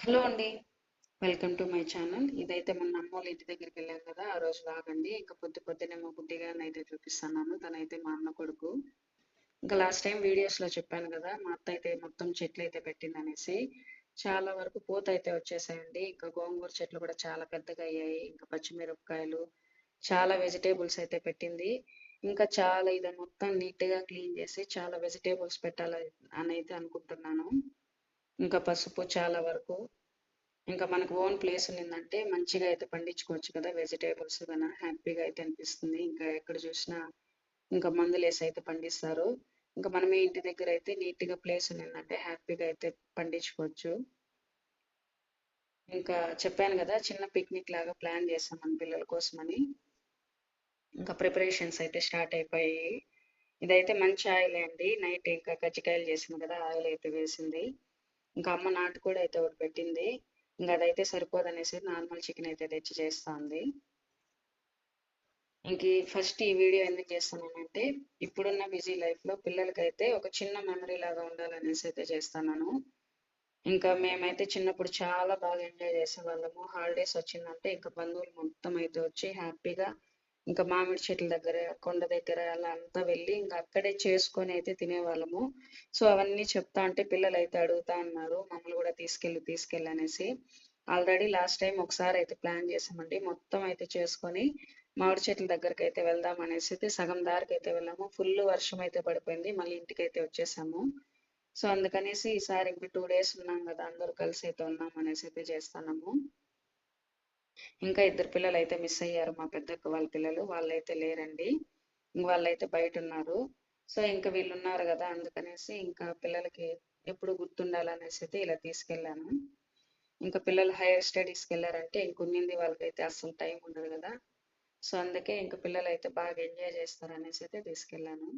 Hello అండి. Welcome to my channel. ఇదైతే మొన్న అమ్మోళ్ళ ఇంటి దగ్గరికి వెళ్ళాం కదా ఆ రోజు లాగండి. ఇంకా పొద్దు పొద్దునే మా బుడ్డిగారిని అయితే చూపిస్తున్నాను. తనైతే మా అన్న కొడుకు. ఇంకా లాస్ట్ టైం వీడియోస్లో చెప్పాను కదా మా అత్త అయితే మొత్తం చెట్లు అయితే పెట్టింది అనేసి చాలా వరకు పూత అయితే వచ్చేసాయండి. ఇంకా గోంగూర చెట్లు కూడా చాలా పెద్దగా అయ్యాయి. ఇంకా పచ్చిమిరపకాయలు చాలా వెజిటేబుల్స్ అయితే పెట్టింది. ఇంకా చాలా ఇది మొత్తం నీట్గా క్లీన్ చేసి చాలా వెజిటేబుల్స్ పెట్టాలి అని అయితే అనుకుంటున్నాను. ఇంకా పసుపు చాలా వరకు. ఇంకా మనకు ఓన్ ప్లేస్ ఉన్నిందంటే మంచిగా అయితే పండించుకోవచ్చు కదా. వెజిటేబుల్స్ కన్నా హ్యాపీగా అయితే అనిపిస్తుంది. ఇంకా ఎక్కడ చూసినా ఇంకా మందులేసి అయితే పండిస్తారు. ఇంకా మనమే ఇంటి దగ్గర అయితే నీట్గా ప్లేస్ ఉన్నిందంటే హ్యాపీగా అయితే పండించుకోవచ్చు. ఇంకా చెప్పాను కదా చిన్న పిక్నిక్ లాగా ప్లాన్ చేసాం మన పిల్లల కోసమని. ఇంకా ప్రిపరేషన్స్ అయితే స్టార్ట్ అయిపోయాయి. ఇదైతే మంచి ఆయిల్ అండి. నైట్ ఇంకా కజ్జికాయలు చేసింది కదా ఆయిల్ అయితే వేసింది. ఇంకా అమ్మ నాటుకోడి అయితే ఒకటి పెట్టింది. ఇంకా అదైతే సరిపోదనేసి నార్మల్ చికెన్ అయితే తెచ్చి చేస్తుంది. ఇంక ఫస్ట్ ఈ వీడియో ఎందుకు చేస్తున్నానంటే ఇప్పుడున్న బిజీ లైఫ్లో పిల్లలకైతే ఒక చిన్న మెమరీ లాగా ఉండాలనేసి అయితే చేస్తున్నాను. ఇంకా మేమైతే చిన్నప్పుడు చాలా బాగా ఎంజాయ్ చేసేవాళ్ళము. హాలిడేస్ వచ్చిందంటే ఇంకా బంధువులు మొత్తం అయితే వచ్చి హ్యాపీగా ఇంకా మామిడి చెట్ల దగ్గర కొండ దగ్గర అలా అంతా వెళ్ళి ఇంకా అక్కడే చేసుకొని అయితే తినేవాళ్ళము. సో అవన్నీ చెప్తా అంటే పిల్లలు అయితే అడుగుతా ఉన్నారు మమ్మల్ని కూడా తీసుకెళ్ళి తీసుకెళ్ళి అనేసి. ఆల్రెడీ లాస్ట్ టైం ఒకసారి అయితే ప్లాన్ చేసామండి. మొత్తం అయితే చేసుకొని మామిడి చెట్ల దగ్గరికి అయితే వెళ్దాం అనేసి అయితే సగం దారికి అయితే వెళ్ళాము. ఫుల్ వర్షం అయితే పడిపోయింది. మళ్ళీ ఇంటికి అయితే వచ్చేసాము. సో అందుకనేసి ఈసారి ఇంక టూ డేస్ ఉన్నాం కదా అందరూ కలిసి అయితే ఉన్నాం అనేసి అయితే చేస్తున్నాము. ఇంకా ఇద్దరు పిల్లలు అయితే మిస్ అయ్యారు. మా పెద్దక్క వాళ్ళ పిల్లలు వాళ్ళైతే లేరండి. వాళ్ళైతే బయట ఉన్నారు సో ఇంకా వీళ్ళు ఉన్నారు కదా అందుకనేసి ఇంకా పిల్లలకి ఎప్పుడు గుర్తుండాలనేసి అయితే ఇలా తీసుకెళ్ళాను. ఇంకా పిల్లలు హైయర్ స్టడీస్కి వెళ్ళారంటే ఇంకొన్నింది వాళ్ళకైతే అస్సలు టైం ఉండదు కదా. సో అందుకే ఇంకా పిల్లలు అయితే బాగా ఎంజాయ్ చేస్తారు అనేసి అయితే తీసుకెళ్ళాను.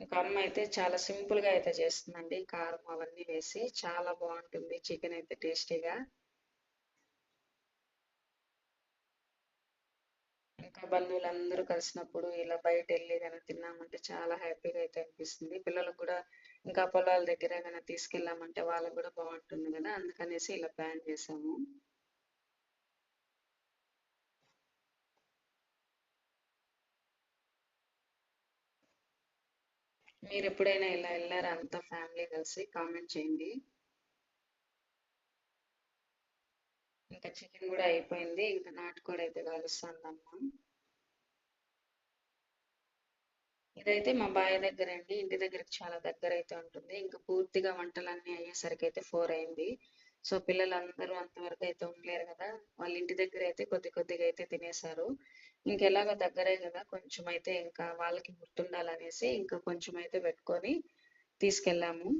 ఇంకా అమ్మ అయితే చాలా సింపుల్గా అయితే చేస్తుందండి. కారం అవన్నీ వేసి చాలా బాగుంటుంది. చికెన్ అయితే టేస్టీగా. ఇంకా బంధువులందరూ కలిసినప్పుడు ఇలా బయట వెళ్ళి కానీ తిన్నామంటే చాలా హ్యాపీగా అయితే అనిపిస్తుంది. పిల్లలకు కూడా ఇంకా పొలాల దగ్గర కానీ తీసుకెళ్ళామంటే వాళ్ళకు కూడా బాగుంటుంది కదా అందుకనేసి ఇలా ప్లాన్ చేసాము. మీరు ఎప్పుడైనా ఇలా వెళ్ళారా అంతా ఫ్యామిలీ కలిసి? కామెంట్ చేయండి. ఇంకా చికెన్ కూడా అయిపోయింది ఇంకా నాటుకోడి అయితే కలుస్తుందమ్మా. ఇదైతే మా బాయ్ దగ్గర అండి ఇంటి దగ్గరికి చాలా దగ్గర అయితే ఉంటుంది. ఇంకా పూర్తిగా వంటలన్నీ అయ్యేసరికి అయితే ఫోర్ అయింది. సో పిల్లలందరూ అంతవరకు అయితే ఉండలేరు కదా. వాళ్ళ ఇంటి దగ్గర అయితే కొద్ది కొద్దిగా అయితే తినేశారు. ఇంకెలాగో దగ్గరే కదా. కొంచెం అయితే ఇంకా వాళ్ళకి గుర్తుండాలనేసి ఇంకా కొంచెం అయితే పెట్టుకొని తీసుకెళ్ళాము.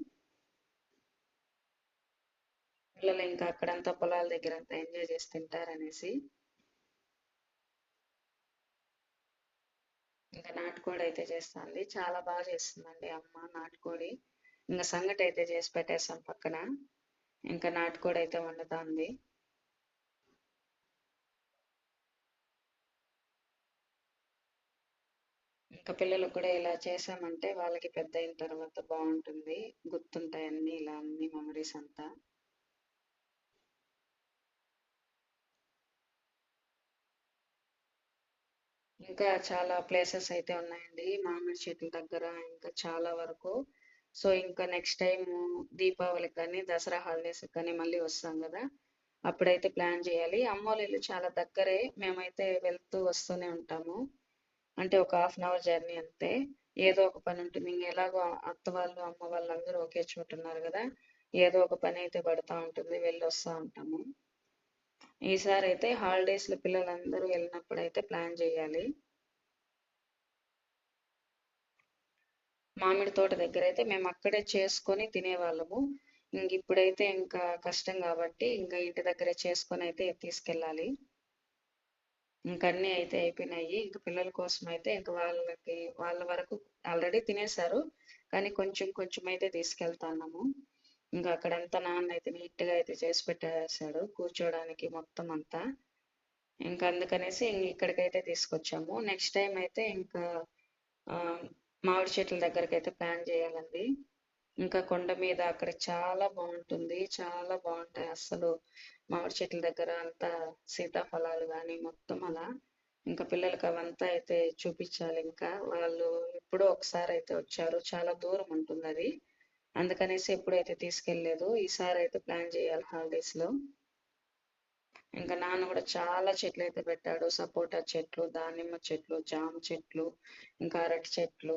పిల్లలు ఇంకా అక్కడంతా పొలాల దగ్గర అంతా ఎంజాయ్ చేసి తింటారనేసి. ఇంకా నాటుకోడి అయితే చేస్తుంది. చాలా బాగా చేస్తుందండి అమ్మ నాటుకోడి. ఇంకా సంగటి అయితే చేసి పెట్టేస్తాం పక్కన. ఇంకా నాటుకోడి అయితే వండుతుంది. ఇంకా పిల్లలకు కూడా ఇలా చేసామంటే వాళ్ళకి పెద్ద అయిన తర్వాత బాగుంటుంది. గుర్తుంటాయి అన్ని ఇలా అన్ని మెమరీస్ అంతా. ఇంకా చాలా ప్లేసెస్ అయితే ఉన్నాయండి. మామిడి చెట్ల దగ్గర ఇంకా చాలా వరకు. సో ఇంకా నెక్స్ట్ టైం దీపావళికి కానీ దసరా హాలిడేస్ కానీ మళ్ళీ వస్తాం కదా. అప్పుడైతే ప్లాన్ చేయాలి. అమ్మోళ్ళ చాలా దగ్గరే. మేమైతే వెళ్తూ వస్తూనే ఉంటాము. అంటే ఒక హాఫ్ అన్ అవర్ జర్నీ అంతే. ఏదో ఒక పని ఉంటుంది. ఇంక ఎలాగో అత్త వాళ్ళు అమ్మ వాళ్ళు అందరూ ఒకే చోటు ఉన్నారు కదా. ఏదో ఒక పని అయితే పడుతూ ఉంటుంది. వెళ్ళి వస్తూ ఉంటాము. ఈసారి అయితే హాలిడేస్లో పిల్లలందరూ వెళ్ళినప్పుడు అయితే ప్లాన్ చేయాలి. మామిడి తోట దగ్గర అయితే మేము అక్కడే చేసుకొని తినేవాళ్ళము. ఇంక ఇప్పుడైతే ఇంకా కష్టం కాబట్టి ఇంకా ఇంటి దగ్గరే చేసుకొని అయితే తీసుకెళ్ళాలి. ఇంక అన్నీ అయితే అయిపోయినాయి. ఇంక పిల్లల కోసం అయితే ఇంక వాళ్ళకి వాళ్ళ వరకు ఆల్రెడీ తినేశారు. కానీ కొంచెం కొంచెం అయితే తీసుకెళ్తున్నాము. ఇంకా అక్కడంతా నాన్న అయితే నీట్గా అయితే చేసి పెట్టేశాడు కూర్చోడానికి మొత్తం అంతా. ఇంకా అందుకనేసి ఇక్కడికైతే తీసుకొచ్చాము. నెక్స్ట్ టైం అయితే ఇంకా మామిడి చెట్ల దగ్గరికి అయితే ప్లాన్ చేయాలండి. ఇంకా కొండ మీద అక్కడ చాలా బాగుంటుంది. చాలా బాగుంటాయి అసలు మామిడి చెట్ల దగ్గర అంతా సీతాఫలాలు కానీ మొత్తం అలా. ఇంకా పిల్లలకి అవంతా అయితే చూపించాలి ఇంకా. వాళ్ళు ఎప్పుడో ఒకసారి అయితే వచ్చారు. చాలా దూరం ఉంటుంది అది. అందుకనేసి ఎప్పుడైతే తీసుకెళ్ళలేదు ఈసారి అయితే ప్లాన్ చేయాలి హాలిడేస్లో ఇంకా నాన్న కూడా చాలా చెట్లు అయితే పెట్టాడు. సపోటా చెట్లు దానిమ్మ చెట్లు జామ చెట్లు ఇంకా అరటి చెట్లు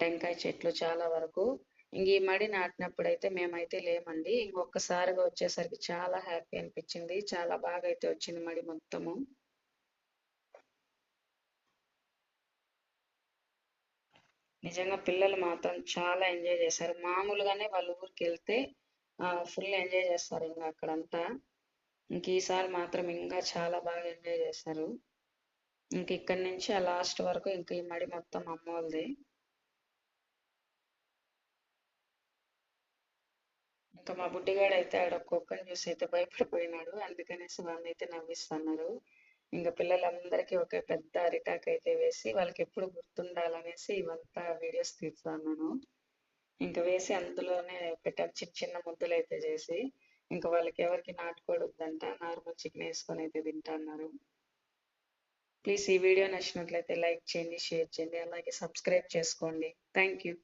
టెంకాయ చెట్లు చాలా వరకు. ఇంక ఈ మడి నాటినప్పుడు అయితే మేమైతే లేమండి. ఇంకొకసారిగా వచ్చేసరికి చాలా హ్యాపీ అనిపించింది. చాలా బాగా అయితే వచ్చింది మడి మొత్తము. నిజంగా పిల్లలు మాత్రం చాలా ఎంజాయ్ చేశారు మామూలుగానే వాళ్ళ ఊరికి వెళ్తే ఫుల్ ఎంజాయ్ చేస్తారు ఇంకా అక్కడంతా. ఇంక ఈసారి మాత్రం ఇంకా చాలా బాగా ఎంజాయ్ చేశారు ఇంక ఇక్కడి నుంచి ఆ లాస్ట్ వరకు ఇంక ఈ మడి మొత్తం అమ్మోళ్ళది ఇంకా మా బుడ్డిగాడు అయితే ఆడ కుక్కని చూసి అయితే భయపడిపోయినాడు. అందుకనేసి వాళ్ళని అయితే నవ్విస్తున్నారు. ఇంకా పిల్లలందరికీ ఒక పెద్ద అరిటాక్ అయితే వేసి వాళ్ళకి ఎప్పుడు గుర్తుండాలనేసి ఇవంతా వీడియోస్ తీస్తున్నాను. ఇంకా వేసి అందులోనే పెట్టాను. చిన్న చిన్న ముద్దలు అయితే చేసి ఇంకా వాళ్ళకి ఎవరికి నాటుకోడి వద్దంట నార్మల్ చికెన్ వేసుకొని అయితే తింటున్నారు. ప్లీజ్ ఈ వీడియో నచ్చినట్లయితే లైక్ చేయండి షేర్ చేయండి అలాగే సబ్స్క్రైబ్ చేసుకోండి. Thank you.